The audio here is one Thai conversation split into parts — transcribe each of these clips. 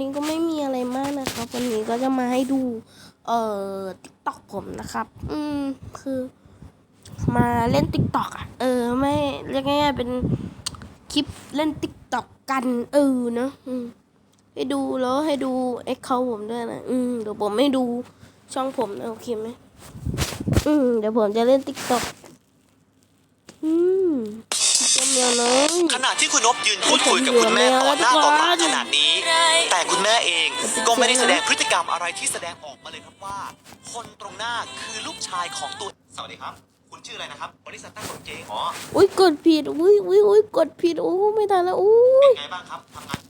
นี้ก็ไม่มีอะไรมากนะครับ วันนี้ก็จะมาให้ดู เอ่อติ๊กต็อกผมนะครับ อืมคือ มาเล่นติ๊กต็อกอะ เออ ไม่เรียกง่ายๆเป็นคลิปเล่นติ๊กต็อกกัน เออเนอะอืมให้ดูแล้วให้ดูเอ็กเขาผมด้วยนะ อืมเดี๋ยวผมให้ดูช่องผมนะโอเคไหมอืมเดี๋ยวผมจะเล่นติ๊กต็อกอืมเจ้าเมียวน้อยขณะที่คุณนบยืนพูดคุยกับคุณแม่ต่อหน้าต่อตา เอง ก็ไม่ได้แสดงพฤติกรรมอะไรที่แสดงออกมาเลยครับว่า คนตรงหน้าคือลูกชายของตัวสวัสดีครับ คุณชื่ออะไรนะครับบริษัทตั้งกฎเกงอ๋ออุ้ยกดผิดอุ้ยอุ้ยอุ้ยกดผิดโอ้ไม่ทันแล้วอุ้ยเป็นไงบ้างครับทำงาน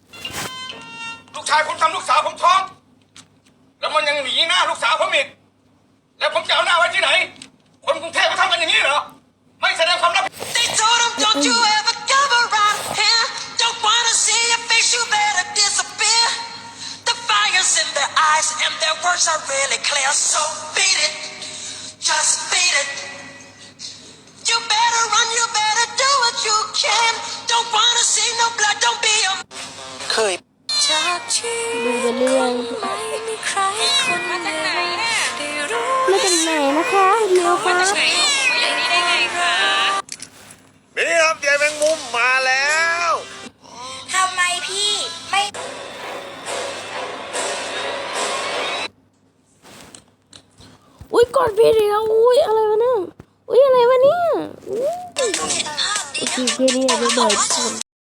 ลูกชายผมทำลูกสาวผมท้อง แล้วมันยังหนีหน้าลูกสาวผมอีกแล้วผมจะเอาหน้าไว้ที่ไหน คนกรุงเทพเขาทำกันอย่างนี้เหรอไม่แสดงความรับผิด They told him, don't you ever eyes and their words are really clear. So beat it, just beat it. You better run, you better do what you can. Don't wanna see no blood, don't be a เคย จากที่ ดูไปเรื่อง ไม่มีใครคนหนึ่งได้รู้ มาจากไหนนะคะเมียวครับ นี่ กดผิดอีกแล้วอุ้ยอะไรวะเนี่ยอุ้ยอะไรวะเนี่ยโอเคแค่นี้บ๊ายบายทุกคน